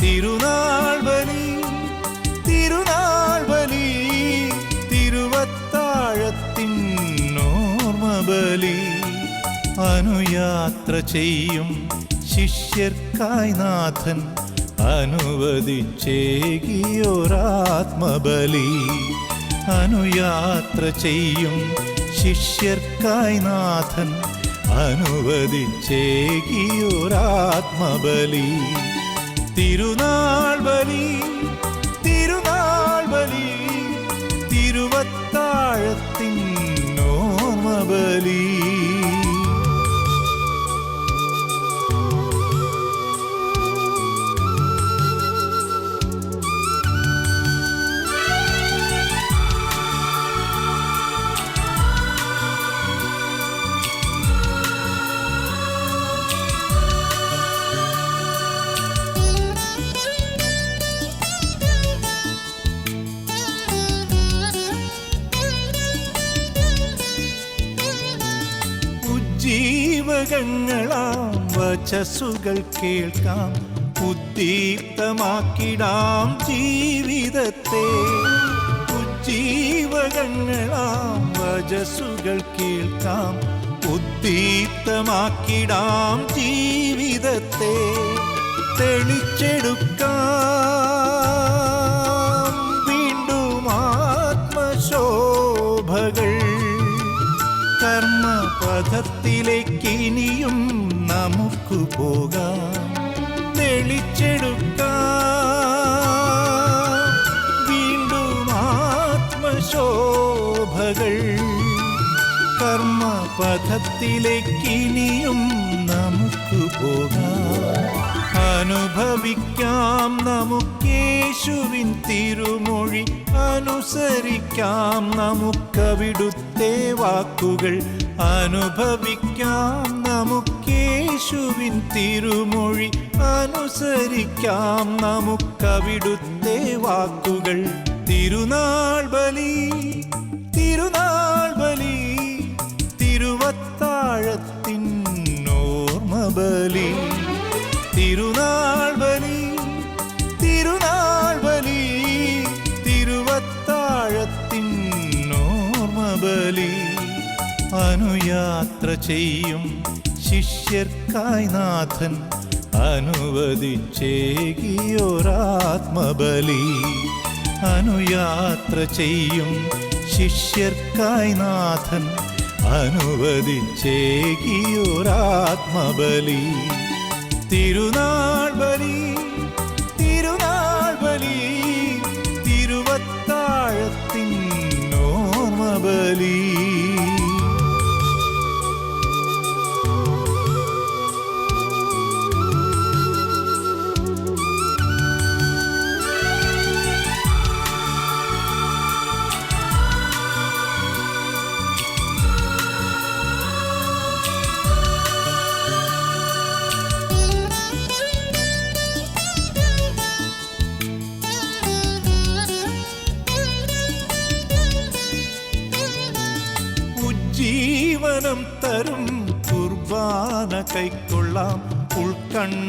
തിരുനാൾ ബലി തിരുനാൾ ബലി തിരുവത്താഴത്തിൻ ഓർമ്മ ബലി. അനുയാത്ര ചെയ്യും ശിഷ്യർക്കായി നാഥൻ അനുവദിച്ചേകിയൊരാത്മബലി അനുയാത്ര ചെയ്യും ശിഷ്യർക്കായി നാഥൻ അനുവദിച്ചേകിയൊരാത്മബലി തിരുനാൾ ബലി ഉജ്ജീവകങ്ങളാം വചസ്സുകൾ കേൾക്കാം ഉദ്ദീപ്തമാക്കിടാം ജീവിതത്തെ. ഉജ്ജീവകങ്ങളാം വചസ്സുകൾ കേൾക്കാം ഉദ്ദീപ്തമാക്കിടാം ജീവിതത്തെ. തെളിച്ചെടുക്കാം പഥത്തിലേക്ക് ഇനിയും നമുക്ക് പോകാം. തെളിച്ചെടുക്കാം. വീണ്ടും ആത്മശോഭകൾ. കർമ്മപഥത്തിലേക്ക് ഇനിയും അനുഭവിക്കാം. നമുക്കേശുവിൻ തിരുമൊഴി അനുസരിക്കാം. നമുക്കവിടുത്തെ വാക്കുകൾ അനുഭവിക്കാം. നമുക്കേശുവിൻ തിരുമൊഴി അനുസരിക്കാം. നമുക്കവിടുത്തെ വാക്കുകൾ തിരുനാൾ ബലി അനുയാത്ര ചെയ്യും ശിഷ്യർക്കായി നാഥൻ അനുവദിച്ചേകിയൊരാത്മബലി. അനുയാത്ര ചെയ്യും ശിഷ്യർക്കായി നാഥൻ അനുവദിച്ചേകിയൊരാത്മബലി. തിരുനാൾ ബലി சந்தனம் தரும் குர்பான கை கொள்ளாம் உள்கண்